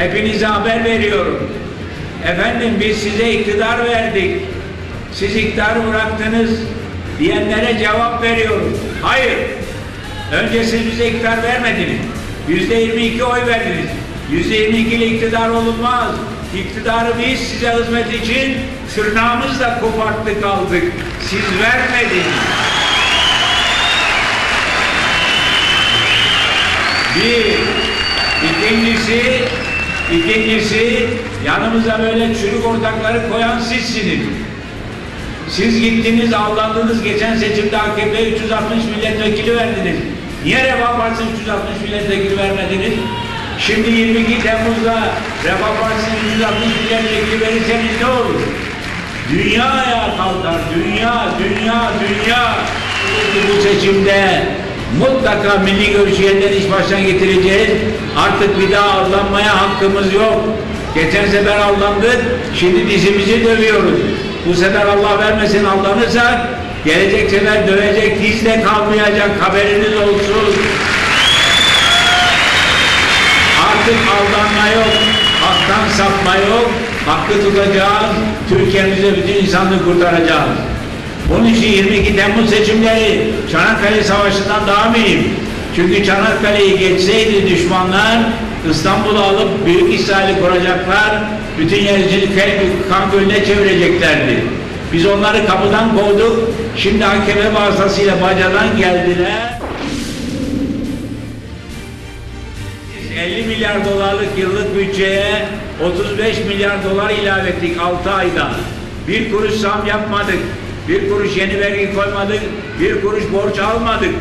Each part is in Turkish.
Hepinize haber veriyorum. Efendim biz size iktidar verdik. Siz iktidarı bıraktınız diyenlere cevap veriyorum. Hayır. Önce siz bize iktidar vermediniz. Yüzde 22 oy verdiniz. Yüzde 22 ile iktidar olunmaz. İktidarı biz size hizmet için tırnağımızla koparttık aldık. Siz vermediniz. Bir. İkincisi, ikincisi yanımıza böyle çürük ortakları koyan sizsiniz. Siz gittiniz, avlandınız. Geçen seçimde AKP 360 milletvekili verdiniz. Niye Refah Partisi 360 milletvekili vermediniz? Şimdi 22 Temmuz'da Refah Partisi 360 milletvekili verirseniz ne olur? Dünya ayağa kalkar. Dünya, dünya, dünya. Bu seçimde mutlaka milli görüşü yeniden iş baştan getireceğiz. Artık bir daha aldanmaya hakkımız yok. Geçen sefer aldandık, şimdi dizimizi dövüyoruz. Bu sefer Allah vermesin aldanırsak, gelecek sefer dövecek diz de kalmayacak haberiniz olsun. Artık aldanma yok, haktan sapma yok, hakkı tutacağız, Türkiye'mize bütün insanlığı kurtaracağız. Bunun için 22 Temmuz seçimleri Çanakkale Savaşı'ndan daha mühim. Çünkü Çanakkale'yi geçseydi düşmanlar İstanbul'u alıp Büyük İsrail'i kuracaklar, bütün yercilik kan gölüne çevireceklerdi. Biz onları kapıdan kovduk, şimdi AKP vasıtasıyla bacadan geldiler. Biz 50 milyar dolarlık yıllık bütçeye 35 milyar dolar ilave ettik 6 ayda. Bir kuruş zam yapmadık. Bir kuruş yeni vergi koymadık, bir kuruş borç almadık.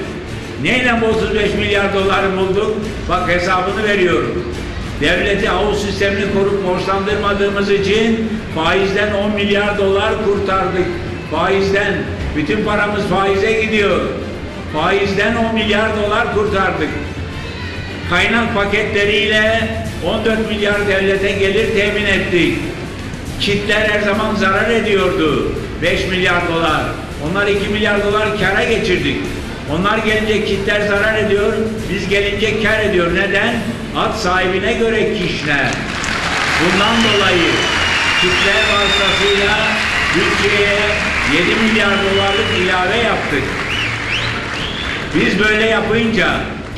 Neyle bu 35 milyar doları bulduk? Bak hesabını veriyorum. Devleti havuz sistemini korup borçlandırmadığımız için faizden 10 milyar dolar kurtardık. Faizden. Bütün paramız faize gidiyor. Faizden 10 milyar dolar kurtardık. Kaynak paketleriyle 14 milyar devlete gelir temin ettik. Kitler her zaman zarar ediyordu. 5 milyar dolar. Onlar 2 milyar dolar kara geçirdik. Onlar gelince kitler zarar ediyor, biz gelince kar ediyor. Neden? At sahibine göre kişner. Bundan dolayı kitler vasıtasıyla bütçeye 7 milyar dolarlık ilave yaptık. Biz böyle yapınca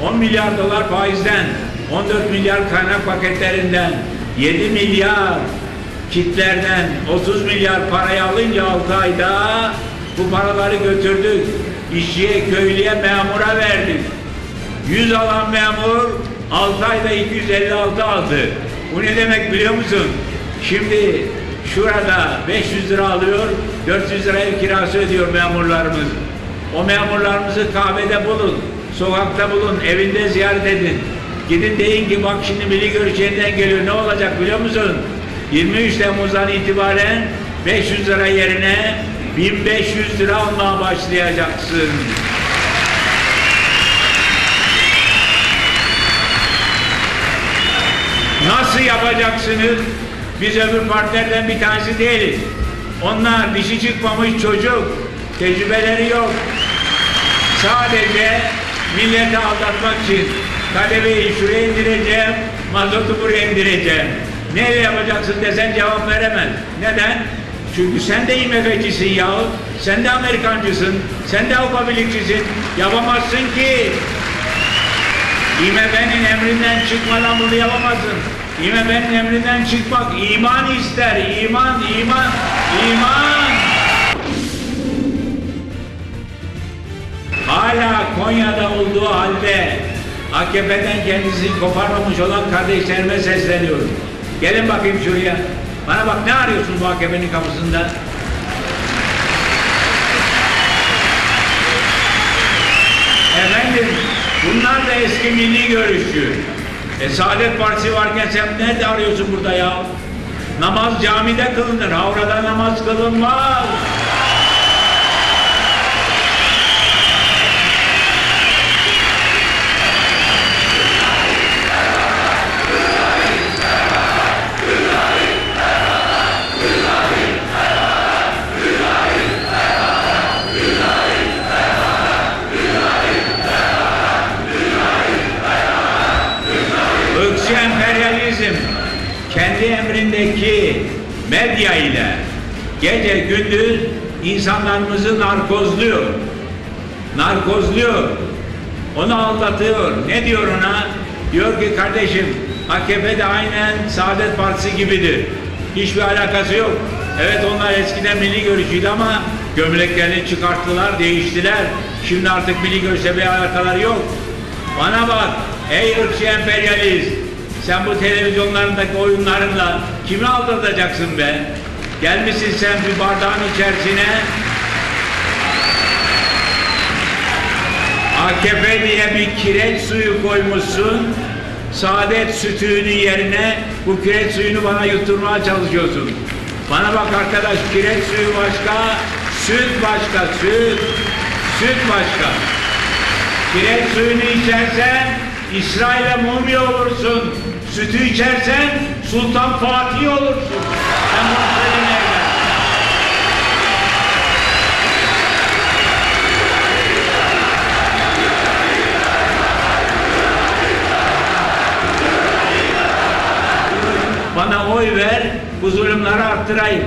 10 milyar dolar faizden, 14 milyar kaynak paketlerinden, 7 milyar kitlerden 30 milyar parayı alınca 6 ayda bu paraları götürdük. İşçiye, köylüye, memura verdik. 100 alan memur 6 ayda 256 aldı. Bu ne demek biliyor musun? Şimdi şurada 500 lira alıyor, 400 lira ev kirası ödüyor memurlarımız. O memurlarımızı kahvede bulun, sokakta bulun, evinde ziyaret edin. Gidin deyin ki bak şimdi milli görüş yeniden geliyor. Ne olacak biliyor musun? 23 Temmuz'dan itibaren 500 lira yerine 1500 lira almaya başlayacaksın. Nasıl yapacaksınız? Biz öbür partilerden bir tanesi değiliz. Onlar dişi çıkmamış çocuk, tecrübeleri yok. Sadece milleti aldatmak için talebeyi şuraya indireceğim, mazotu buraya indireceğim. Neyle yapacaksın desen cevap veremez. Neden? Çünkü sen de IMF'cisin yahu. Sen de Amerikancısın. Sen de Avrupa Birlikçisin. Yapamazsın ki. IMF'nin emrinden çıkmadan bunu yapamazsın. IMF'nin emrinden çıkmak iman ister. İman, iman, iman. Hala Konya'da olduğu halde AKP'den kendisini koparmamış olan kardeşlerime sesleniyorum. Gelin bakayım şuraya. Bana bak ne arıyorsun bu AKP'nin kapısında? Efendim bunlar da eski milli görüşçü. E Saadet Partisi varken sen nerede arıyorsun burada ya? Namaz camide kılınır, havrada namaz kılınmaz. medya ile gece gündüz insanlarımızı narkozluyor. Narkozluyor. Onu aldatıyor. Ne diyor ona? Diyor ki kardeşim AKP de aynen Saadet Partisi gibidir. Hiçbir alakası yok. Evet onlar eskiden milli görüşüydü ama gömleklerini çıkarttılar, değiştiler. Şimdi artık milli görüşle bir alakaları yok. Bana bak ey ırkçı emperyalist, sen bu televizyonlarındaki oyunlarınla kimi aldatacaksın be? Gelmişsin sen bir bardağın içerisine AKP diye bir kireç suyu koymuşsun. Saadet sütünün yerine bu kireç suyunu bana yutturmaya çalışıyorsun. Bana bak arkadaş kireç suyu başka, süt başka, süt. Süt başka. Kireç suyunu içersen İsrail'e mumya olursun. Sütü içersen Sultan Fatih olursun. Ben. Bana oy ver, bu zulümleri arttırayım.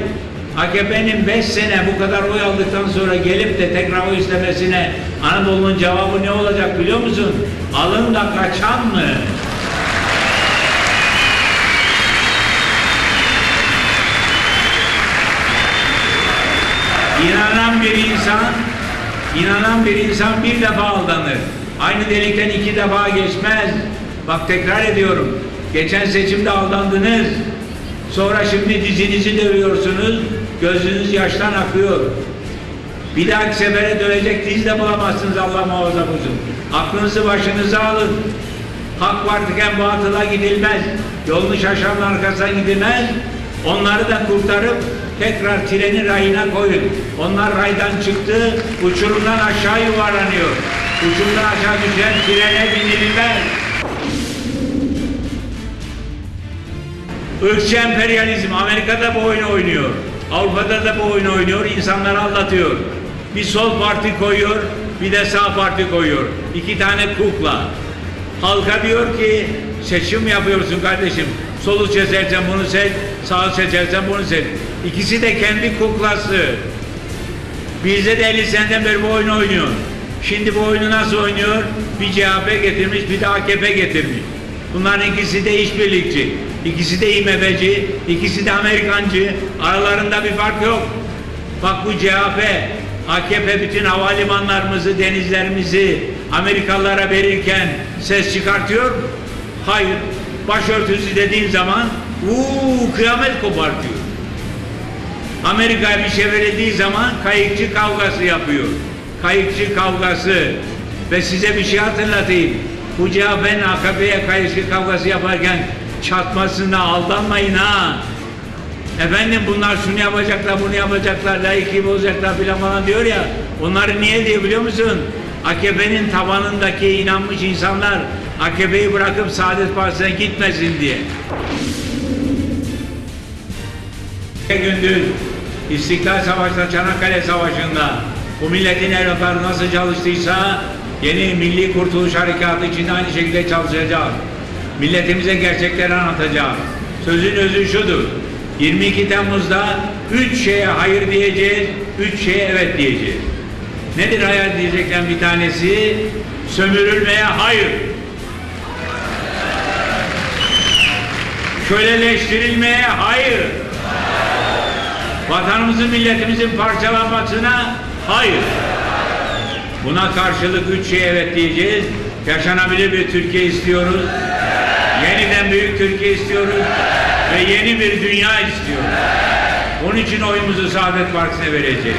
AKP'nin 5 sene bu kadar oy aldıktan sonra gelip de tekrar oy istemesine Anadolu'nun cevabı ne olacak biliyor musun? Alın da kaçan mı? İnanan bir insan, inanan bir insan bir defa aldanır. Aynı delikten iki defa geçmez. Bak tekrar ediyorum. Geçen seçimde aldandınız. Sonra şimdi dizinizi dövüyorsunuz. Gözünüz yaştan akıyor. Bir dahaki sefere dövecek diz de bulamazsınız Allah muhafaza buyursun. Aklınızı başınıza alın. Hak varken batıla gidilmez. Yolunu şaşanın arkasına gidilmez. Onları da kurtarıp tekrar treni rayına koyun. Onlar raydan çıktı, uçurumdan aşağı yuvarlanıyor. Uçurumdan aşağı düşen trene binilmez. Irkçı emperyalizm Amerika'da bu oyunu oynuyor. Avrupa'da da bu oyunu oynuyor. insanları aldatıyor. Bir sol parti koyuyor, bir de sağ parti koyuyor. İki tane kukla. Halka diyor ki seçim yapıyorsun kardeşim. Solu seçersen bunu seç, sağı seçersen bunu seç. İkisi de kendi kuklası. Bizde de 50 seneden beri bu oyunu oynuyor. Şimdi bu oyunu nasıl oynuyor? Bir CHP getirmiş, bir de AKP getirmiş. Bunların ikisi de işbirlikçi. İkisi de İMF'ci, ikisi de Amerikancı. Aralarında bir fark yok. Bak bu CHP, AKP bütün havalimanlarımızı, denizlerimizi Amerikalılara verirken ses çıkartıyor? Hayır. Başörtüsü dediğin zaman uuu kıyamet kopartıyor. Amerika'ya bir şey zaman kayıkçı kavgası yapıyor. Kayıkçı kavgası. Ve size bir şey hatırlatayım. Bu CHP'nin AKP'ye kayıkçı kavgası yaparken çatmasına aldanmayın ha. Efendim bunlar şunu yapacaklar, bunu yapacaklar, layıkıyı bozacaklar filan falan diyor ya. Onları niye diyor biliyor musun? AKP'nin tabanındaki inanmış insanlar AKP'yi bırakıp Saadet Partisi'ne gitmesin diye. Gündüz İstiklal Savaşı'nda, Çanakkale Savaşı'nda bu milletin evlatları nasıl çalıştıysa yeni Milli Kurtuluş Harekatı için aynı şekilde çalışacağız. Milletimize gerçekleri anlatacağız. Sözün özü şudur. 22 Temmuz'da üç şeye hayır diyeceğiz, üç şeye evet diyeceğiz. Nedir hayır diyecekten bir tanesi? Sömürülmeye hayır. Köleleştirilmeye hayır. Vatanımızın, milletimizin parçalanmasına hayır. Buna karşılık üç şeye evet diyeceğiz. Yaşanabilir bir Türkiye istiyoruz. Yeniden büyük Türkiye istiyoruz. Ve yeni bir dünya istiyoruz. Onun için oyumuzu Saadet Partisi'ne vereceğiz.